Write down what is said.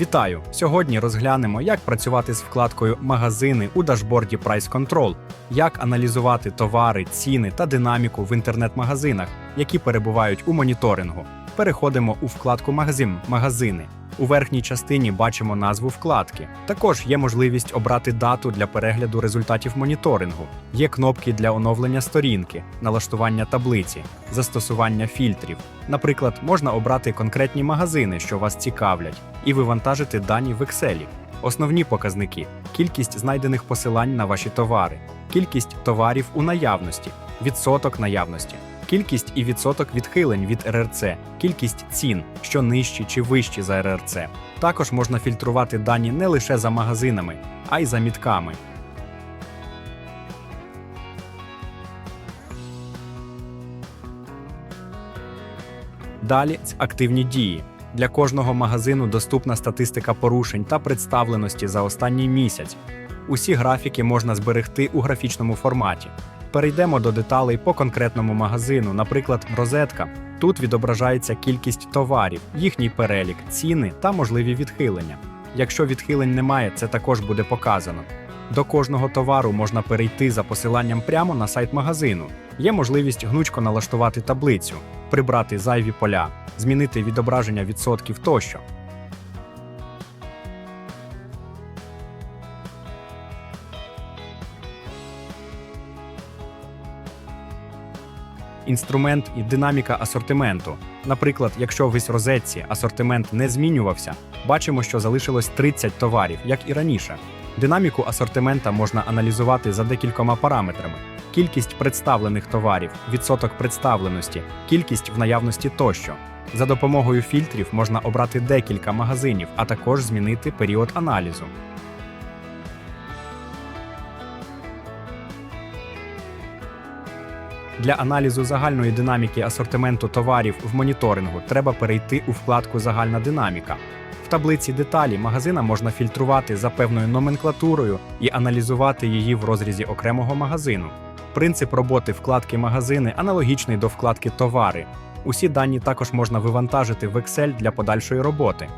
Вітаю! Сьогодні розглянемо, як працювати з вкладкою Магазини у дашборді Price Control, як аналізувати товари, ціни та динаміку в інтернет-магазинах, які перебувають у моніторингу. Переходимо у вкладку Магазин Магазини. У верхній частині бачимо назву вкладки. Також є можливість обрати дату для перегляду результатів моніторингу. Є кнопки для оновлення сторінки, налаштування таблиці, застосування фільтрів. Наприклад, можна обрати конкретні магазини, що вас цікавлять, і вивантажити дані в Excel. Основні показники: кількість знайдених посилань на ваші товари, кількість товарів у наявності, відсоток наявності, кількість і відсоток відхилень від РРЦ, кількість цін, що нижчі чи вищі за РРЦ. Також можна фільтрувати дані не лише за магазинами, а й за мітками. Далі активні дії. Для кожного магазину доступна статистика порушень та представленості за останній місяць. Усі графіки можна зберегти у графічному форматі. Перейдемо до деталей по конкретному магазину, наприклад, розетка. Тут відображається кількість товарів, їхній перелік, ціни та можливі відхилення. Якщо відхилень немає, це також буде показано. До кожного товару можна перейти за посиланням прямо на сайт магазину. Є можливість гнучко налаштувати таблицю, прибрати зайві поля, змінити відображення відсотків тощо. Інструмент і динаміка асортименту. Наприклад, якщо в розетці асортимент не змінювався, бачимо, що залишилось 30 товарів, як і раніше. Динаміку асортимента можна аналізувати за декількома параметрами: кількість представлених товарів, відсоток представленості, кількість в наявності тощо. За допомогою фільтрів можна обрати декілька магазинів, а також змінити період аналізу. Для аналізу загальної динаміки асортименту товарів в моніторингу треба перейти у вкладку Загальна динаміка. В таблиці деталі магазина можна фільтрувати за певною номенклатурою і аналізувати її в розрізі окремого магазину. Принцип роботи вкладки Магазини аналогічний до вкладки Товари. Усі дані також можна вивантажити в Excel для подальшої роботи.